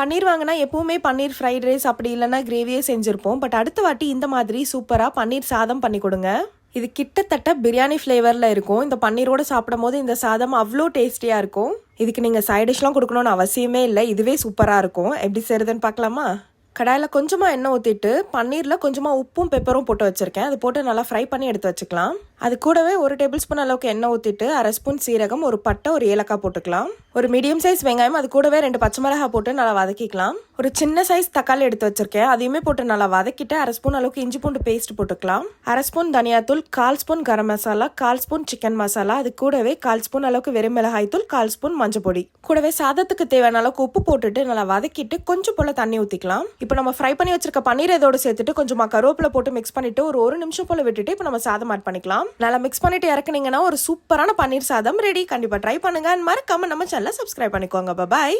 பன்னீர் வாங்கினா எப்பவுமே பன்னீர் fried rice அப்படி இல்லைன்னா கிரேவியே செஞ்சுருப்போம். பட் அடுத்த வாட்டி இந்த மாதிரி சூப்பராக பன்னீர் சாதம் பண்ணி கொடுங்க. இது கிட்டத்தட்ட பிரியாணி ஃப்ளேவரில் இருக்கும். இந்த பன்னீரோடு சாப்பிடும் போது இந்த சாதம் அவ்வளோ டேஸ்டியாக இருக்கும். இதுக்கு நீங்கள் சைட் டிஷ்லாம் கொடுக்கணும்னு அவசியமே இல்லை. இதுவே சூப்பராக இருக்கும். எப்படி செய்யறதுன்னு பார்க்கலாமா? கடாயில் கொஞ்சமாக எண்ணெய் ஊற்றிட்டு பன்னீரில் கொஞ்சமாக உப்பும் பெப்பரும் போட்டு வச்சுருக்கேன். அது போட்டு நல்லா ஃப்ரை பண்ணி எடுத்து வச்சுக்கலாம். அது கூடவே ஒரு டேபிள் ஸ்பூன் அளவுக்கு எண்ணெய் ஊற்றிட்டு அரை ஸ்பூன் சீரகம் ஒரு பட்டை ஒரு ஏலக்காய் போட்டுக்கலாம். ஒரு மீடியம் சைஸ் வெங்காயம் அது கூடவே ரெண்டு பச்சை மிளகாய் போட்டு நல்லா வதக்கிக்கலாம். ஒரு சின்ன சைஸ் தக்காளி எடுத்து வச்சிருக்கேன். அதையுமே போட்டு நல்லா வதக்கிட்டு அரை ஸ்பூன் அளவுக்கு இஞ்சி பூண்டு பேஸ்ட் போட்டுக்கலாம். அரை ஸ்பூன் தனியாத்தூள் கால் ஸ்பூன் கரம் மசாலா கால் ஸ்பூன் சிக்கன் மசாலா அது கூடவே கால் ஸ்பூன் அளவுக்கு வெறும் மிளகாய் தூள் கால் ஸ்பூன் மஞ்சள் பொடி. கூடவே சாதத்துக்கு தேவையான அளவுக்கு உப்பு போட்டுட்டு நல்லா வதக்கிட்டு கொஞ்சம் போல தண்ணி ஊற்றிக்கலாம் இப்போ நம்ம ஃப்ரை பண்ணி வச்சிருக்க பன்னீர் இதோட சேர்த்துட்டு கொஞ்சமாக கருவேப்பிலை போட்டு மிக்ஸ் பண்ணிட்டு ஒரு ஒரு நிமிஷம் போல விட்டுட்டு இப்போ நம்ம சாதம் ஆட் பண்ணிக்கலாம். நல்லா மிக்ஸ் பண்ணிட்டு இறக்குனீங்கன்னா ஒரு சூப்பரான பன்னீர் சாதம் ரெடி கண்டிப்பாக ட்ரை பண்ணுங்க. அண்ட் மறக்காம நம்ம சேனலை சப்ஸ்கிரைப் பண்ணிக்கோங்க. பாய்